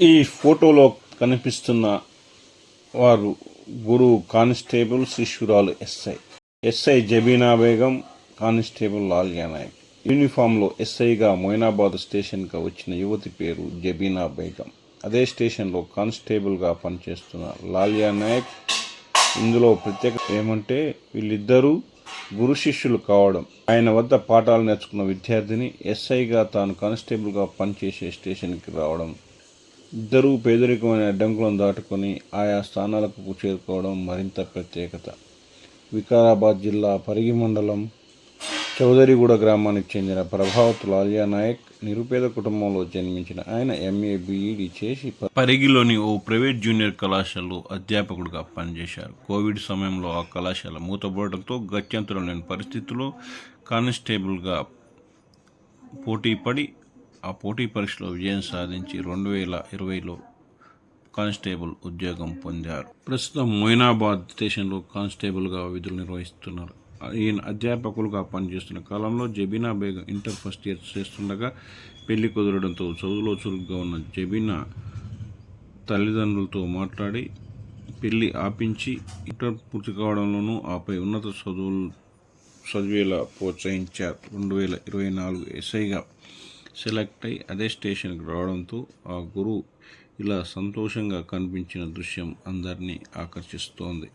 ఈ ఫోటోలో కనిపిస్తున్న వారు గురు constable శిష్యురాలు SI. SI Jabeena Begum constable Laliya Naik. యూనిఫామ్లో ఎస్ఐగా మొయినాబాద్ స్టేషన్గా వచ్చిన యువతి పేరు జబీనా బేగం. అదే స్టేషన్లో కానిస్టేబుల్గా పనిచేస్తున్న లాలియా నాయక్. ఇందులో ప్రత్యేకత ఏమంటే వీళ్ళిద్దరూ గురు శిష్యులు కావడం. ఆయన వద్ద పాఠాలు నేర్చుకున్న విద్యార్థిని ఎస్ఐగా తాను కానిస్టేబుల్గా పనిచేసే స్టేషన్కి రావడం ఇద్దరూ పేదరికమైన అడ్డంకులను దాటుకొని ఆయా స్థానాలకు చేరుకోవడం మరింత ప్రత్యేకత. వికారాబాద్ జిల్లా పరిగి మండలం చౌదరిగూడ గ్రామానికి చెందిన ప్రభావత్ లాలియా నాయక్ నిరుపేద కుటుంబంలో జన్మించిన ఆయన ఎంఏ బీఈడి చేసి పరిగిలోని ఓ ప్రైవేట్ జూనియర్ కళాశాలలో అధ్యాపకుడిగా పనిచేశారు. కోవిడ్ సమయంలో ఆ కళాశాల మూతపడడంతో గత్యంతరం లేని పరిస్థితుల్లో కానిస్టేబుల్గా పోటీపడి ఆ పోటీ పరీక్షలో విజయం సాధించి రెండు వేల ఇరవైలో కానిస్టేబుల్ ఉద్యోగం పొందారు. ప్రస్తుతం మొయినాబాద్ స్టేషన్లో కానిస్టేబుల్గా విధులు నిర్వహిస్తున్నారు. ఈయన అధ్యాపకులుగా పనిచేస్తున్న కాలంలో Jabina Begum inter first year చేస్తుండగా పెళ్ళి కుదరడంతో చదువులో చురుగ్గా ఉన్న జబీనా తల్లిదండ్రులతో మాట్లాడి పెళ్ళి ఆపించి ఇంటర్ పూర్తి కావడంలోనూ ఆపై ఉన్నత చదువులు చదివేలా ప్రోత్సహించారు. రెండు వేల ఇరవై నాలుగు ఎస్ఐగా సెలెక్ట్ అయి అదే స్టేషన్కి రావడంతో ఆ గురువు ఇలా సంతోషంగా కనిపించిన దృశ్యం అందరినీ ఆకర్షిస్తోంది.